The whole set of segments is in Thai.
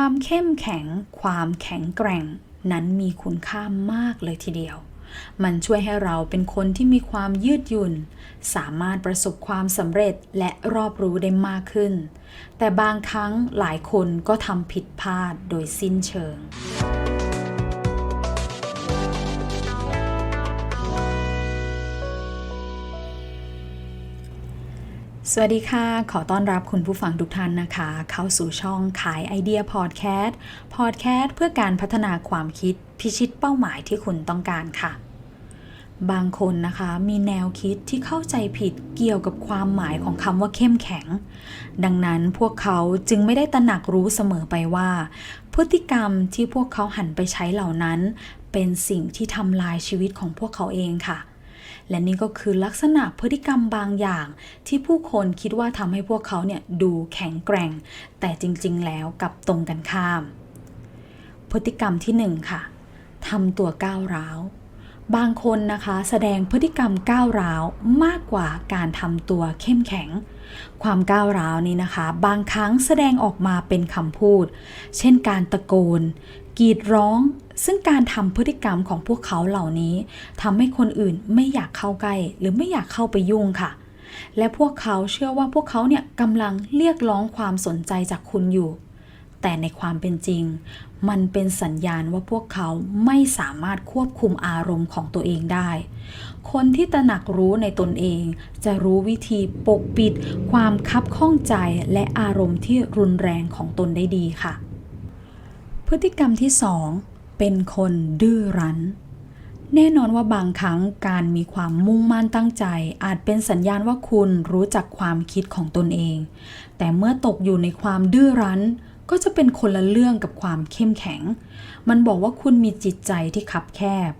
ความเข้มแข็ง ความแข็งแกร่ง นั้นมีคุณค่ามากเลยทีเดียว มันช่วยให้เราเป็นคนที่มีความยืดหยุ่น สามารถประสบความสำเร็จและรอบรู้ได้มากขึ้น แต่บางครั้งหลายคนก็ทำผิดพลาดโดยสิ้นเชิง สวัสดีค่ะ ขอต้อนรับคุณผู้ฟังทุกท่านนะคะ เข้าสู่ช่องขายไอเดียพอดแคสต์พอดแคสต์เพื่อการพัฒนาความคิดพิชิตเป้าหมายที่คุณต้องการค่ะ บางคนนะคะมีแนวคิดที่เข้าใจผิดเกี่ยวกับความหมายของคำว่าเข้มแข็ง ดังนั้นพวกเขาจึงไม่ได้ตระหนักรู้เสมอไปว่า พฤติกรรมที่พวกเขาหันไปใช้เหล่านั้น เป็นสิ่งที่ทำลายชีวิตของพวกเขาเองค่ะ และนี่ก็คือลักษณะพฤติกรรมบางอย่าง ที่ผู้คนคิดว่าทำให้พวกเขาเนี่ยดูแข็งแกร่ง แต่จริงๆ แล้วกับตรงกันข้าม พฤติกรรมที่หนึ่งค่ะทำตัวก้าวร้าวบางคนนะคะแสดงพฤติกรรมก้าวร้าวมากกว่าการทำตัวเข้มแข็ง ความก้าวร้าวนี้นะคะ บางครั้งแสดงออกมาเป็นคำพูด เช่นการตะโกน กรีดร้อง ซึ่งการทำพฤติกรรมของพวกเขาเหล่านี้ทำให้คนอื่นไม่อยากเข้าใกล้หรือไม่อยากเข้าไปยุ่งค่ะ และพวกเขาเชื่อว่าพวกเขาเนี่ยกำลังเรียกร้องความสนใจจากคุณอยู่ แต่ในความเป็นจริง มันเป็นสัญญาณว่าพวกเขาไม่สามารถควบคุมอารมณ์ของตัวเองได้ คนที่ตระหนักรู้ในตนเอง จะรู้วิธีปกปิด ความคับข้องใจและอารมณ์ที่รุนแรงของตนได้ดีค่ะ พฤติกรรมที่ 2 เป็นคนดื้อรั้น แน่นอนว่าบางครั้งการมีความมุ่งมั่นตั้งใจ อาจเป็นสัญญาณว่าคุณรู้จักความคิดของตนเอง แต่เมื่อตกอยู่ในความดื้อรั้น ก็จะเป็นคนละเรื่องกับความเข้มแข็ง มันบอกว่าคุณมีจิตใจที่คับแคบ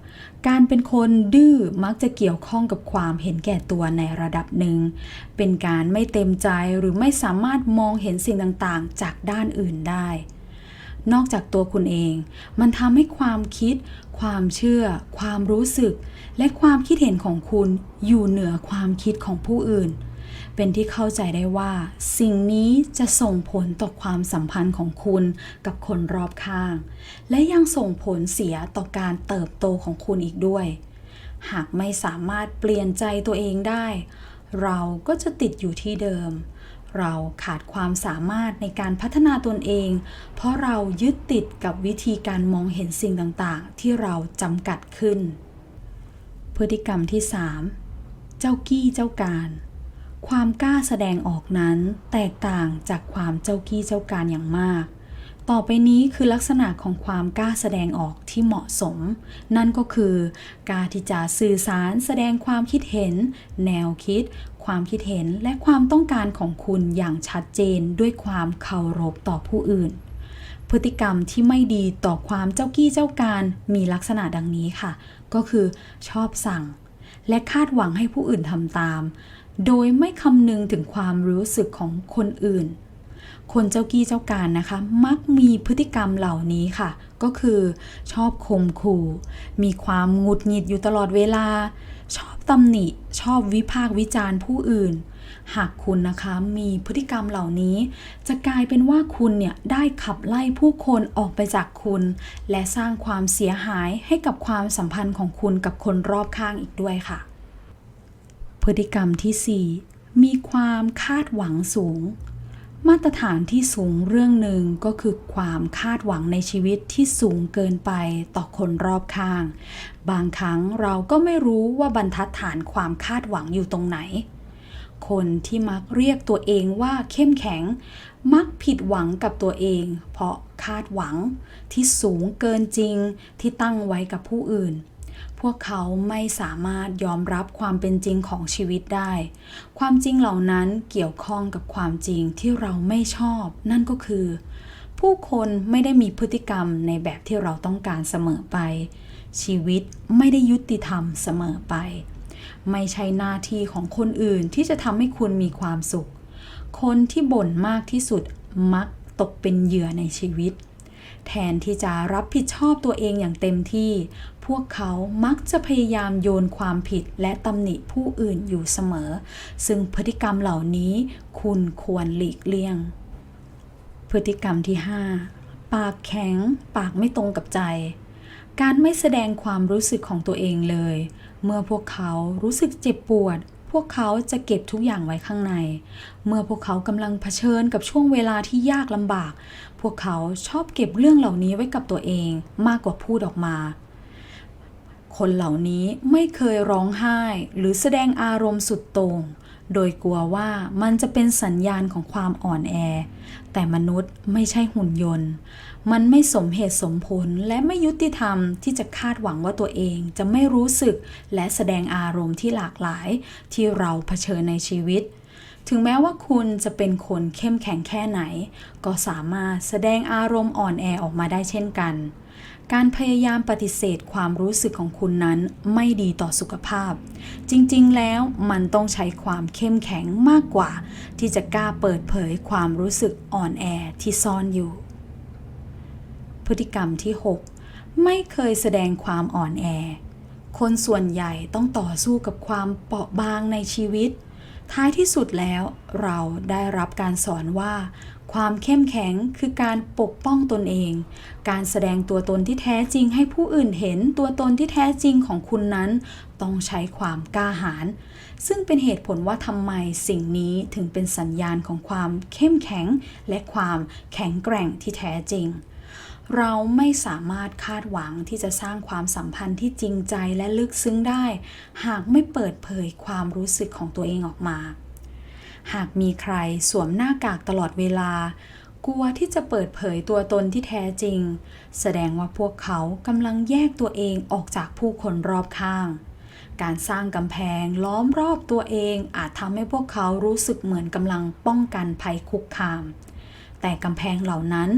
การเป็นคนดื้อมักจะเกี่ยวข้องกับความเห็นแก่ตัวในระดับหนึ่ง เป็นการไม่เต็มใจหรือไม่สามารถมองเห็นสิ่งต่างๆ จากด้านอื่นได้ นอกจากตัวคุณเอง มันทำให้ความคิด ความเชื่อ ความรู้สึก และความคิดเห็นของคุณอยู่เหนือความคิดของผู้อื่น เป็นที่เข้าใจได้ว่า สิ่งนี้จะส่งผลต่อความสัมพันธ์ของคุณกับคนรอบข้าง และยังส่งผลเสียต่อการเติบโตของคุณอีกด้วย หากไม่สามารถเปลี่ยนใจตัวเองได้ เราก็จะติดอยู่ที่เดิม เราขาดความสามารถในการพัฒนาตนเอง เพราะเรายึดติดกับวิธีการมองเห็นสิ่งต่างๆ ที่เราจำกัดขึ้น พฤติกรรมที่ 3 เจ้ากี้เจ้าการ ความกล้าแสดงออกนั้นแตกต่างจากความเจ้ากี้เจ้าการอย่างมาก ต่อไปนี้คือลักษณะของความกล้าแสดงออกที่เหมาะสม นั่นก็คือการที่จะสื่อสารแสดงความคิดเห็น แนวคิด ความคิดเห็นและความต้องการของคุณอย่างชัดเจนด้วยความเคารพต่อผู้อื่น พฤติกรรมที่ไม่ดีต่อความเจ้ากี้เจ้าการมีลักษณะดังนี้ค่ะ ก็คือชอบสั่ง และคาดหวังให้ผู้อื่นทำตาม โดยไม่คำนึงถึงความรู้สึกของคนอื่น คนเจ้ากี้เจ้าการนะคะ มักมีพฤติกรรมเหล่านี้ค่ะ ก็คือชอบข่มขู่ มีความหงุดหงิดอยู่ตลอดเวลา ชอบตำหนิ ชอบวิพากษ์วิจารณ์ผู้อื่น หากคุณนะคะมีพฤติกรรมเหล่านี้ จะกลายเป็นว่าคุณเนี่ยได้ขับไล่ผู้คนออกไปจากคุณ และสร้างความเสียหายให้กับความสัมพันธ์ของคุณกับคนรอบข้างอีกด้วยค่ะ พฤติกรรมที่ 4 มีความคาดหวังสูง มาตรฐานที่สูงเรื่องหนึ่งก็คือความคาดหวังในชีวิตที่สูงเกินไปต่อคนรอบข้าง บางครั้งเราก็ไม่รู้ว่าบรรทัดฐานความคาดหวังอยู่ตรงไหน คนที่มักเรียกตัวเองว่าเข้มแข็ง มักผิดหวังกับตัวเอง เพราะคาดหวังที่สูงเกินจริงที่ตั้งไว้กับผู้อื่น พวกเขาไม่สามารถยอมรับความเป็นจริงของชีวิตได้ ความจริงเหล่านั้นเกี่ยวข้องกับความจริงที่เราไม่ชอบ นั่นก็คือ ผู้คนไม่ได้มีพฤติกรรมในแบบที่เราต้องการเสมอไป ชีวิตไม่ได้ยุติธรรมเสมอไป ไม่ใช่หน้าที่ของคนอื่นที่จะทำให้คุณมีความสุข คนที่บ่นมากที่สุดมักตกเป็นเหยื่อในชีวิต แทนที่จะรับผิดชอบตัวเองอย่างเต็มที่ พวกเขามักจะพยายามโยนความผิดและตำหนิผู้อื่นอยู่เสมอ ซึ่งพฤติกรรมเหล่านี้คุณควรหลีกเลี่ยง พฤติกรรมที่ 5ปปากแข็ง ปากไม่ตรงกับใจ การไม่แสดงความรู้สึกของตัวเองเลย เมื่อพวกเขารู้สึกเจ็บปวด วกเขาจะเก็บทุกอย่างไว้ข้างใน เมื่อพวกเขากำลังเผชิญกับช่วงเวลาที่ยากลำบาก พวกเขาชอบเก็บเรื่องเหล่านี้ไว้กับตัวเองมากกว่าพูดออกมา คนเหล่านี้ไม่เคยร้องไห้หรือแสดงอารมณ์สุดโต่งโดยกลัวว่ามันจะเป็นสัญญาณของความอ่อนแอ แต่มนุษย์ไม่ใช่หุ่นยนต์ มันไม่สมเหตุสมผลและไม่ยุติธรรมที่จะคาดหวังว่าตัวเองจะไม่รู้สึกและแสดงอารมณ์ที่หลากหลายที่เราเผชิญในชีวิต ถึงแม้ว่าคุณจะเป็นคนเข้มแข็งแค่ไหน ก็สามารถแสดงอารมณ์อ่อนแอออกมาได้เช่นกัน การพยายามปฏิเสธความรู้สึกของคุณนั้นไม่ดีต่อสุขภาพ จริงๆ แล้วมันต้องใช้ความเข้มแข็งมากกว่า ที่จะกล้าเปิดเผยความรู้สึกอ่อนแอที่ซ่อนอยู่ พฤติกรรมที่ 6 ไม่เคยแสดงความอ่อนแอ คนส่วนใหญ่ต้องต่อสู้กับความเปราะบางในชีวิต ท้ายที่สุดแล้วเราได้รับการสอนว่า ความเข้มแข็งคือการปกป้องตนเอง การแสดงตัวตนที่แท้จริงให้ผู้อื่นเห็นตัวตนที่แท้จริงของคุณนั้น ต้องใช้ความกล้าหาญซึ่งเป็นเหตุผลว่าทำไมสิ่งนี้ถึงเป็นสัญญาณของความเข้มแข็งและความแข็งแกร่งที่แท้จริง เราไม่สามารถคาดหวังที่จะสร้างความสัมพันธ์ที่จริงใจและลึกซึ้งได้ หากไม่เปิดเผยความรู้สึกของตัวเองออกมา หากมีใครสวมหน้ากากตลอดเวลา กลัวที่จะเปิดเผยตัวตนที่แท้จริง แสดงว่าพวกเขากำลังแยกตัวเองออกจากผู้คนรอบข้าง การสร้างกำแพงล้อมรอบตัวเองอาจทำให้พวกเขารู้สึกเหมือนกำลังป้องกันภัยคุกคาม แต่กำแพงเหล่านั้น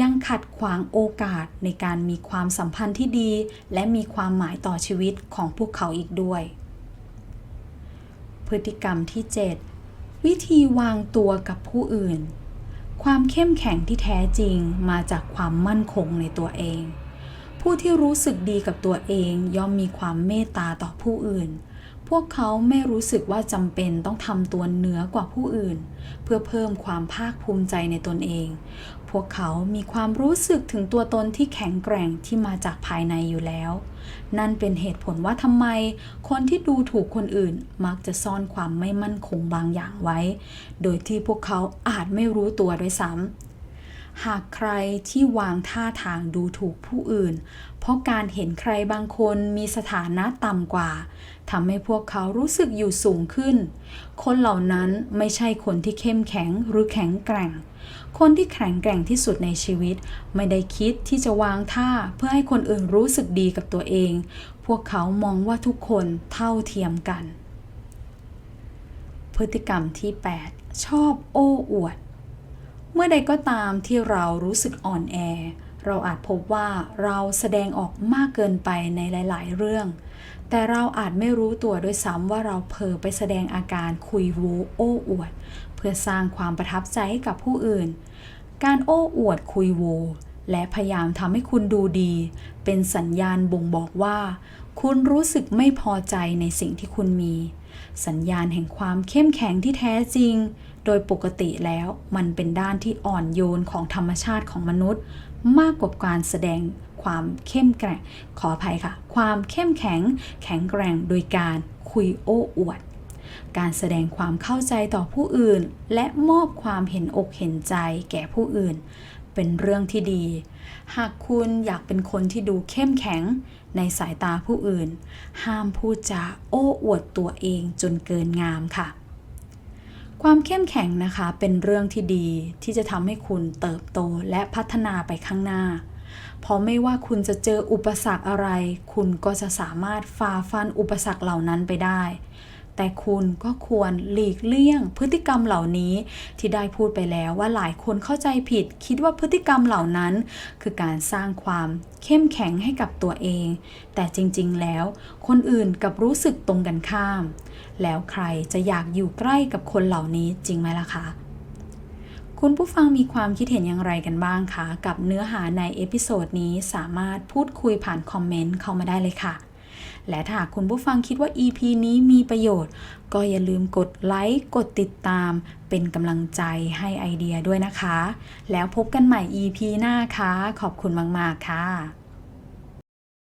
ยังขัดขวางโอกาสในการมีความสัมพันธ์ที่ดี และมีความหมายต่อชีวิตของพวกเขาอีกด้วย พฤติกรรมที่ 7 วิธีวางตัวกับผู้อื่น ความเข้มแข็งที่แท้จริงมาจากความมั่นคงในตัวเอง ผู้ที่รู้สึกดีกับตัวเองย่อมมีความเมตตาต่อผู้อื่น พวกเขาไม่รู้สึกว่าจำเป็นต้องทำตัวเหนือกว่าผู้อื่น เพื่อเพิ่มความภาคภูมิใจในตนเอง พวกเขามีความรู้สึกถึงตัวตนที่แข็งแกร่งที่มาจากภายในอยู่แล้ว นั่นเป็นเหตุผลว่าทำไม คนที่ดูถูกคนอื่นมักจะซ่อนความไม่มั่นคงบางอย่างไว้ โดยที่พวกเขาอาจไม่รู้ตัวด้วยซ้ำหากใครที่วางท่าทางดูถูกผู้อื่น เพราะการเห็นใครบางคนมีสถานะต่ำกว่าทำให้พวกเขารู้สึกอยู่สูงขึ้น คนเหล่านั้นไม่ใช่คนที่เข้มแข็งหรือแข็งแกร่ง คนที่แข็งแกร่งที่สุดในชีวิต ไม่ได้คิดที่จะวางท่าเพื่อให้คนอื่นรู้สึกดีกับตัวเอง พวกเขามองว่าทุกคนเท่าเทียมกัน พฤติกรรมที่ 8 ชอบโอ้อวด เมื่อใดก็ตามที่เรารู้สึกอ่อนแอ เราอาจพบว่าเราแสดงออกมากเกินไปในหลาย ๆ เรื่อง แต่เราอาจไม่รู้ตัวด้วยซ้ำว่าเราเผลอไปแสดงอาการคุยโวโอ้อวด เพื่อสร้างความประทับใจให้กับผู้อื่น การโอ้อวดคุยโว และพยายามทำให้คุณดูดี เป็นสัญญาณบ่งบอกว่า คุณรู้สึกไม่พอใจในสิ่งที่คุณมี สัญญาณแห่งความเข้มแข็งที่แท้จริง โดยปกติแล้วมันเป็นด้านที่อ่อนโยนของธรรมชาติของมนุษย์ มากกว่าการแสดงความเข้มแกร่ง ขออภัยค่ะ ความเข้มแข็งแข็งแกร่งโดยการคุยโอ้อวด การแสดงความเข้าใจต่อผู้อื่น และมอบความเห็นอกเห็นใจแก่ผู้อื่น เป็นเรื่องที่ดี หากคุณอยากเป็นคนที่ดูเข้มแข็งในสายตาผู้อื่น ห้ามพูดจาโอ้อวดตัวเองจนเกินงามค่ะ ความเข้มแข็งนะคะเป็นเรื่องที่ดีที่จะทำให้คุณเติบโตและพัฒนาไปข้างหน้า เพราะไม่ว่าคุณจะเจออุปสรรคอะไร คุณก็จะสามารถฝ่าฟันอุปสรรคเหล่านั้นไปได้ แต่คุณก็ควรหลีกเลี่ยงพฤติกรรมเหล่านี้ ที่ได้พูดไปแล้วว่าหลายคนเข้าใจผิด คิดว่าพฤติกรรมเหล่านั้น คือการสร้างความเข้มแข็งให้กับตัวเอง แต่จริงๆแล้ว คนอื่นกับรู้สึกตรงกันข้าม แล้วใครจะอยากอยู่ใกล้กับคนเหล่านี้จริงไหมล่ะคะคุณผู้ฟังมีความคิดเห็นอย่างไรกันบ้างคะ กับเนื้อหาในเอพิโซดนี้สามารถพูดคุยผ่านคอมเมนต์เข้ามาได้เลยค่ะ และถ้าหากคุณผู้ฟังคิดว่า EP นี้มีประโยชน์ ก็อย่าลืมกดไลค์ กดติดตาม เป็นกำลังใจให้ไอเดียด้วยนะคะ แล้วพบกันใหม่ EP หน้าค่ะ ขอบคุณมาก ๆ ค่ะ